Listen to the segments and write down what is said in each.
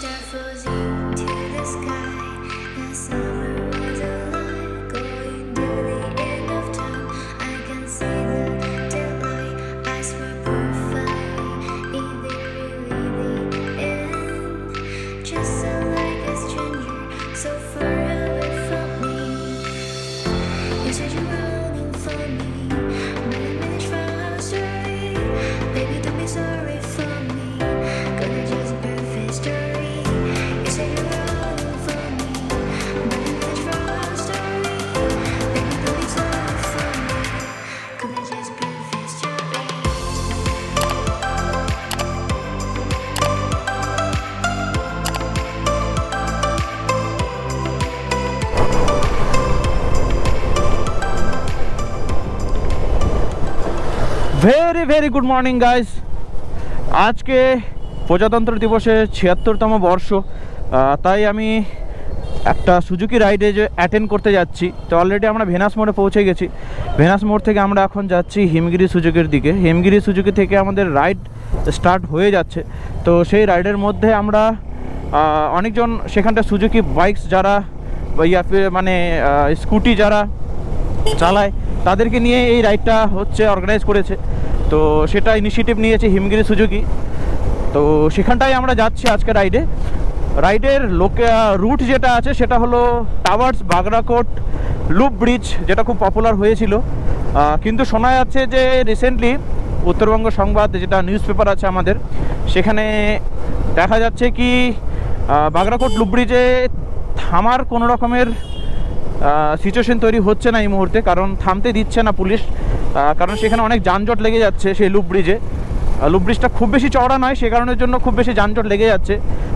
daffodils. Very very good morning guys আজকে প্রজাতন্ত্র দিবসের ছিয়াত্তরতম বর্ষ। তাই আমি একটা সুজুকি রাইডে যে অ্যাটেন্ড করতে যাচ্ছি। তো অলরেডি আমরা ভেনাস মোড়ে পৌঁছে গেছি। ভেনাস মোড় থেকে আমরা এখন যাচ্ছি হিমগিরি সুজুকির দিকে। হিমগিরি সুজুকি থেকে আমাদের রাইড স্টার্ট হয়ে যাচ্ছে। তো সেই রাইডের মধ্যে আমরা অনেকজন সেখানটা সুজুকি বাইকস যারা ইয়া মানে স্কুটি যারা চালায়। তাদেরকে নিয়ে এই রাইডটা হচ্ছে অর্গানাইজ করেছে। তো সেটা ইনিশিয়েটিভ নিয়েছে হিমগিরি সুজুকি। তো সেখানটাই আমরা যাচ্ছি আজকে রাইডে। রাইডের লোকে, রুট যেটা আছে সেটা হলো টাওয়ার্স, বাগরাকোট, লুপ ব্রিজ, যেটা খুব পপুলার হয়েছিল। কিন্তু শোনা যাচ্ছে যে রিসেন্টলি উত্তরবঙ্গ সংবাদ, যেটা নিউজ পেপার আছে আমাদের, সেখানে দেখা যাচ্ছে কি বাগরাকোট লুপ ব্রিজে থামার কোনো রকমের সিচুয়েশন তৈরি হচ্ছে না এই মুহূর্তে, কারণ থামতে দিচ্ছে না পুলিশ। কারণ সেখানে অনেক যানজট লেগে যাচ্ছে সেই লুপ ব্রিজে লুপ ব্রিজটা খুব বেশি চওড়া নয়, সে কারণের জন্য খুব বেশি যানজট লেগে যাচ্ছে।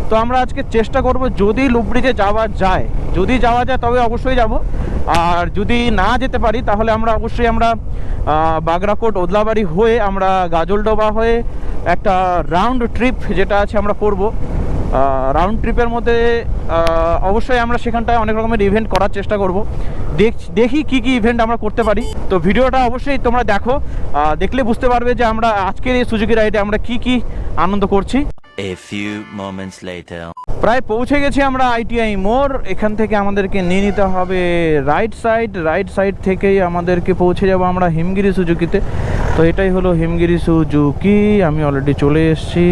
তো আমরা আজকে চেষ্টা করব, যদি লুপ ব্রিজে যাওয়া যায়, যদি যাওয়া যায় তবে অবশ্যই যাব। আর যদি না যেতে পারি, তাহলে আমরা অবশ্যই আমরা বাগরাকোট, ওদলাবাড়ি হয়ে আমরা গাজলডোবা হয়ে একটা রাউন্ড ট্রিপ যেটা আছে আমরা করব। রাউন্ড ট্রিপের মধ্যে অবশ্যই আমরা সেখানটায় অনেক রকমের ইভেন্ট করার চেষ্টা করব। দেখ দেখি কি কি ইভেন্ট আমরা করতে পারি। তো ভিডিওটা অবশ্যই তোমরা দেখো। দেখলে বুঝতে পারবে যে আমরা আজকের এই সুজুকি রাইডে আমরা কি কি আনন্দ করছি। A few moments later. প্রায় পৌঁছে গেছি আমরা আইটিআই মোড়। এখান থেকে আমাদেরকে নিয়ে নিতে হবে রাইট সাইড রাইট সাইড থেকেই আমাদেরকে পৌঁছে যাব আমরা হিমগিরি সুজুকিতে তো এটাই হলো হিমগিরি সুজুকি আমি অলরেডি চলে এসেছি।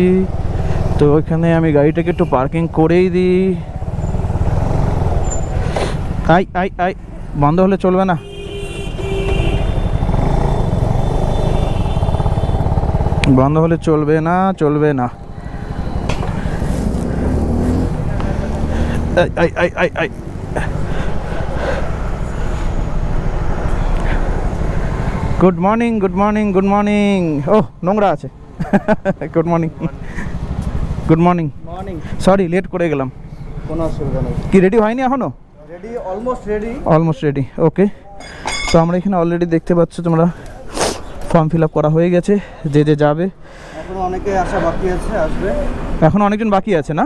তো ওইখানে আমি গাড়িটাকে একটু পার্কিং করেই দিই। আই আই আই, বন্ধ হলে চলবে না। বন্ধ হলে চলবে না চলবে না। I I I I good morning good morning good morning ও নোংরা আছে। Good morning good morning morning sorry late করে গেলাম। কোনো অসুবিধা নেই। কি রেডি হয়নি এখনও? Ready almost ready almost ready okay তো আমরা এখানে অলরেডি দেখতে পাচ্ছ তোমরা ফর্ম ফিল আপ করা হয়ে গেছে যে যে যাবে। এখনও অনেকে আসা বাকি আছে আসবে। এখন অনেকজন বাকি আছে না?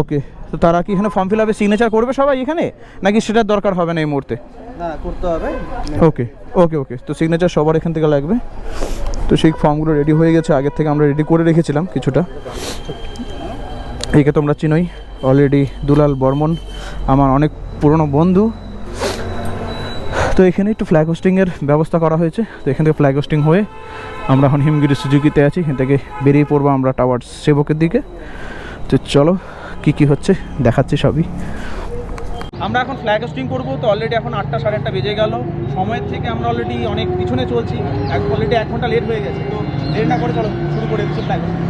ওকে তো তারা কি এখানে ফর্ম ফিল আপে সিগনেচার করবে সবাই এখানে? নাকি সেটার দরকার হবে না এই মুহূর্তে? না করতে হবে। ওকে ওকে ওকে তো সিগনেচার সবার এখান থেকে লাগবে। তো সেই ফর্মগুলো রেডি হয়ে গেছে, আগের থেকে আমরা রেডি করে রেখেছিলাম কিছুটা। একে তোমরা চিনোই অলরেডি দুলাল বর্মন, আমার অনেক পুরনো বন্ধু। তো এখানে একটু ফ্ল্যাগ হোস্টিংয়ের ব্যবস্থা করা হয়েছে। তো এখান থেকে ফ্ল্যাগ হোস্টিং হয়ে আমরা এখন হিমগিরি সুজুকিতে আছি। এখান থেকে বেরিয়ে পড়ব আমরা টাওয়ার সেবকের দিকে। তো চলো, কি কি হচ্ছে, দেখাচ্ছি সবই। আমরা এখন ফ্ল্যাগ হোস্টিং করব, তো অলরেডি এখন আটটা সাড়ে আটটা বেজে গেল। সময়ের থেকে আমরা অলরেডি অনেক পিছনে চলছি অলরেডি এক ঘণ্টা লেট হয়ে গেছে। তো লেট না করে চলো, শুরু করে দিচ্ছি flag hosting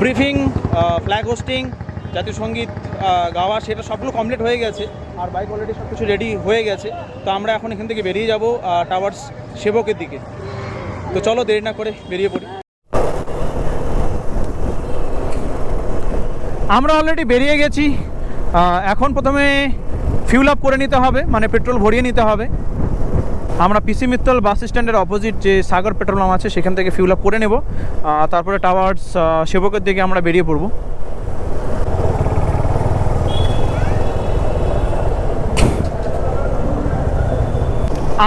briefing flag hosting জাতীয় সংগীত গাওয়া, সেটা সবগুলো কমপ্লিট হয়ে গেছে আর বাইক অলরেডি সব কিছু রেডি হয়ে গেছে। তো আমরা এখন এখান থেকে বেরিয়ে যাব টাওয়ার্স সেবকের দিকে। তো চলো দেরি না করে বেরিয়ে পড়ি। আমরা অলরেডি বেরিয়ে গেছি। এখন প্রথমে ফিউল আপ করে নিতে হবে মানে পেট্রোল ভরিয়ে নিতে হবে। আমরা পিসি মিত্তল বাস স্ট্যান্ডের অপোজিট যে সাগর পেট্রোল পাম্প আছে, সেখান থেকে ফিউল আপ করে নেব। তারপরে টাওয়ার্স সেবকের দিকে আমরা বেরিয়ে পড়ব।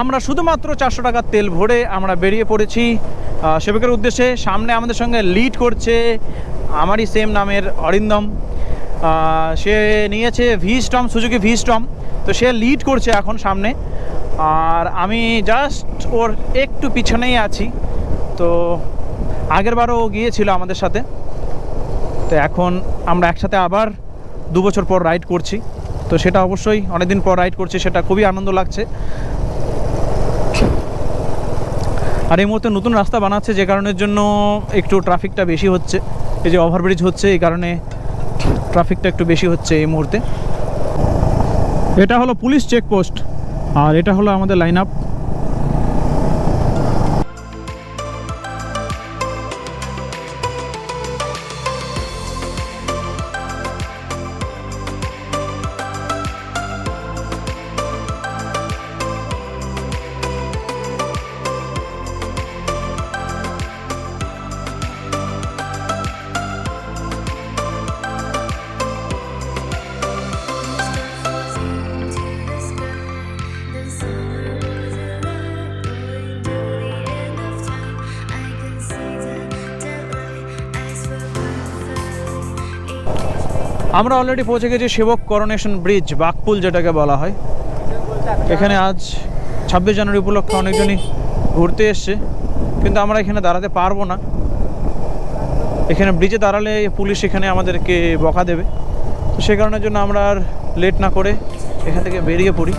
আমরা শুধুমাত্র চারশো টাকার তেল ভরে আমরা বেরিয়ে পড়েছি। সেবকের উদ্দেশ্যে সামনে আমাদের সঙ্গে লিড করছে আমারই সেম নামের অরিন্দম। সে নিয়েছে V Strom Suzuki V Strom তো সে লিড করছে এখন সামনে। আর আমি জাস্ট ওর একটু পিছনেই আছি। তো আগের বারও ও গিয়েছিল আমাদের সাথে। তো এখন আমরা একসাথে আবার দু বছর পর রাইড করছি। তো সেটা অবশ্যই অনেকদিন পর রাইড করছি, সেটা খুবই আনন্দ লাগছে। আর এই মুহূর্তে নতুন রাস্তা বানাচ্ছে, যে কারণের জন্য একটু ট্রাফিকটা বেশি হচ্ছে। এই যে ওভারব্রিজ হচ্ছে, এই কারণে ট্রাফিকটা একটু বেশি হচ্ছে এই মুহূর্তে। এটা হলো পুলিশ চেকপোস্ট আর এটা হলো আমাদের লাইন আপ আমরা অলরেডি পৌঁছে গেছি সেবক করোনেশন ব্রিজ বাকপুল যেটাকে বলা হয়। এখানে আজ ছাব্বিশ জানুয়ারি উপলক্ষে অনেকজনই ঘুরতে এসছে, কিন্তু আমরা এখানে দাঁড়াতে পারব না। এখানে ব্রিজে দাঁড়ালে পুলিশ এখানে আমাদেরকে বকা দেবে। তো সে কারণের জন্য আমরা আর লেট না করে এখান থেকে বেরিয়ে পড়ি।